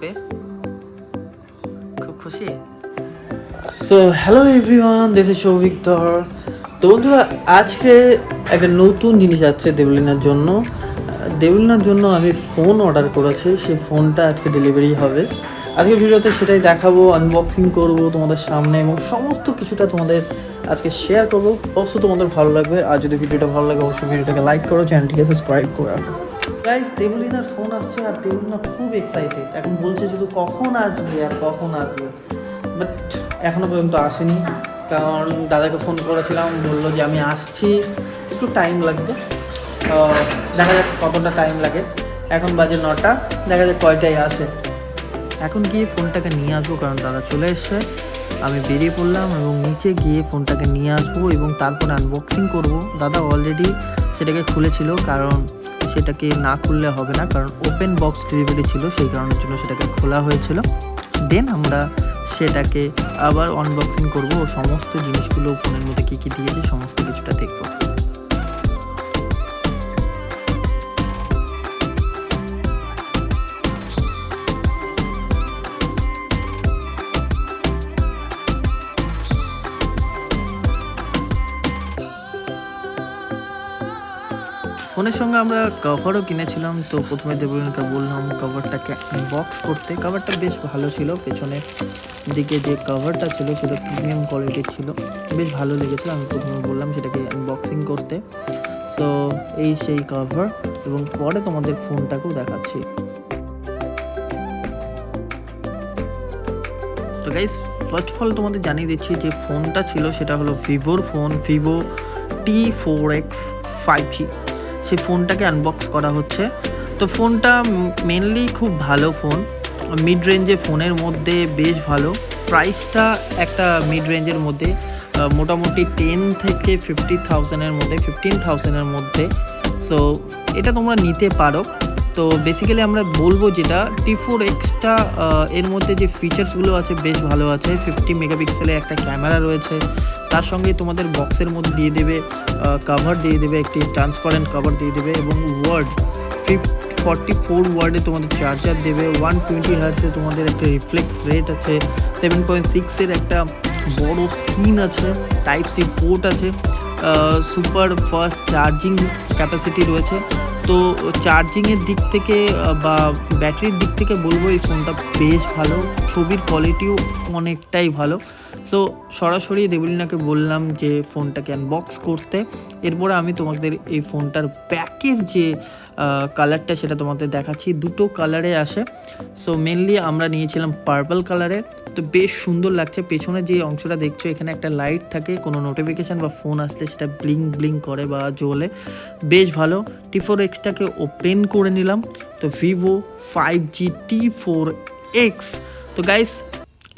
Pay খুব খুশি? So hello everyone this is Souvik Dhar তো বন্ধুরা, আজকে একটা নতুন জিনিস আছে দেবলিনার জন্য। দেবলিনার জন্য আমি ফোন অর্ডার করেছি, সেই ফোনটা আজকে ডেলিভারি হবে। আজকে ভিডিওতে সেটাই দেখাবো আনবক্সিং করব তোমাদের সামনে এবং সমস্ত কিছুটা তোমাদের আজকে শেয়ার করব। অবশ্যই তোমাদের ভালো লাগবে, আর যদি ভিডিওটা ভালো লাগে, অবশ্যই ভিডিওটাকে লাইক করো চ্যানেলটিকে সাবস্ক্রাইব করে গাইস দেবলিনার ফোন আসছে আর দেবলিনা খুব এক্সাইটেড এখন বলছে শুধু কখন আসবে আর কখন আসবে। বাট এখনও পর্যন্ত আসেনি। কারণ দাদাকে ফোন করেছিলাম, বলল যে আমি আসছি। একটু টাইম লাগবে। দেখা যাক কতটা টাইম লাগে। এখন বাজে নটা। দেখা যাক কয়টায় আসে। এখন গিয়ে ফোনটাকে নিয়ে আসব, কারণ দাদা চলে এসছে। আমি বেরিয়ে পড়লাম এবং নিচে গিয়ে ফোনটাকে নিয়ে আসব এবং তারপরে আনবক্সিং করব। দাদা অলরেডি সেটাকে খুলেছিল, কারণ সেটাকে না খুললে হবে না, কারণ ওপেন বক্স ডেলিভারি ছিল, সেই কারণের জন্য সেটাকে খোলা হয়েছিল। দেন আমরা সেটাকে আবার আনবক্সিং করব ও সমস্ত জিনিসগুলো ফোনের মধ্যে কী কী দিয়েছে, সমস্ত কিছুটা দেখব। ফোনের সঙ্গে আমরা কভারও কিনেছিলাম, তো প্রথমে দেবলিনকে বললাম কভারটাকে বক্স করতে। কভারটা বেশ ভালো ছিল, পেছনের দিকে যে কভারটা ছিল সেটা প্রিমিয়াম কোয়ালিটির ছিল। বেশ ভালো লেগেছিল, আমি প্রথমে বললাম সেটাকে আনবক্সিং করতে। সো এই সেই কভার এবং পরে তোমাদের ফোনটাকেও দেখাচ্ছি। তো গাইস ফার্স্ট অফ অল তোমাদের জানিয়ে দিচ্ছি যে ফোনটা ছিল, সেটা হলো ভিভোর phone Vivo T four X five G সেই ফোনটাকে আনবক্স করা হচ্ছে। তো ফোনটা মেনলি খুব ভালো ফোন। মিড রেঞ্জের ফোনের মধ্যে বেশ ভালো। প্রাইসটা একটা মিড রেঞ্জের মধ্যে মোটামুটি টেন থেকে ফিফটি থাউজেন্ডের মধ্যে ফিফটিন থাউজেন্ডের মধ্যে। সো এটা তোমরা নিতে পারো। তো বেসিক্যালি আমরা বলব যেটা টি ফোর এক্সটা এর মধ্যে যে ফিচার্সগুলো আছে, বেশ ভালো আছে। ফিফটি মেগাপিক্সেলের একটা ক্যামেরা রয়েছে। তার সঙ্গে তোমাদের বক্সের মধ্যে দিয়ে দেবে কাভার দিয়ে দেবে, একটি ট্রান্সপারেন্ট কাভার দিয়ে দেবে এবং ওয়ার্ড ফিফ ফর্টি ফোর ওয়ার্ডে তোমাদের চার্জার দেবে ওয়ান টোয়েন্টি হার্সে তোমাদের একটা রিফ্লেক্স রেট আছে সেভেন পয়েন্ট সিক্সের একটা বড় স্ক্রিন আছে টাইপ সি পোর্ট আছে সুপার ফাস্ট চার্জিং ক্যাপাসিটি রয়েছে। তো চার্জিংয়ের দিক থেকে বা ব্যাটারির দিক থেকে বলব এই ফোনটা বেশ ভালো। ছবির কোয়ালিটিও অনেকটাই ভালো। সো সরাসরি দেবলিনাকে বললাম যে ফোনটাকে আনবক্স করতে। এরপরে আমি তোমাদের এই ফোনটার ব্যাকের যে কালারটা সেটা তোমাদের দেখাচ্ছি। দুটো কালারে আসে। সো মেনলি আমরা নিয়েছিলাম পার্পল কালারের তো বেশ সুন্দর লাগছে। পেছনে যে অংশটা দেখছ এখানে একটা লাইট থাকে। কোনো নোটিফিকেশান বা ফোন আসলে সেটা ব্লিং ব্লিং করে বা জ্বলে। বেশ ভালো। টি ফোর এক্সটাকে ওপেন করে নিলাম। তো Vivo five G T four X তো গাইস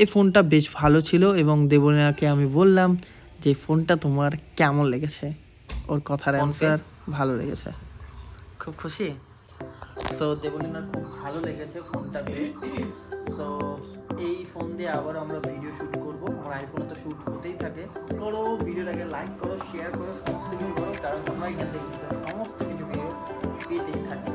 এই ফোনটা বেশ ভালো ছিল এবং দেবনাকে আমি বললাম যে ফোনটা তোমার কেমন লেগেছে? ওর কথার অ্যান্সার ভালো লেগেছে। খুব খুশি? সো দেবলীনার খুব ভালো লেগেছে ফোনটা পেয়ে। সো এই ফোন দিয়ে আবার আমরা ভিডিও শ্যুট করব। আমার আইফোনে তো শ্যুট হতেই থাকে। করো ভিডিওটাকে লাইক করো শেয়ার করো, সমস্ত কিছু করো, কারণ তোমরা এখান থেকে সমস্ত কিছু ভিডিও পেতেই থাকে।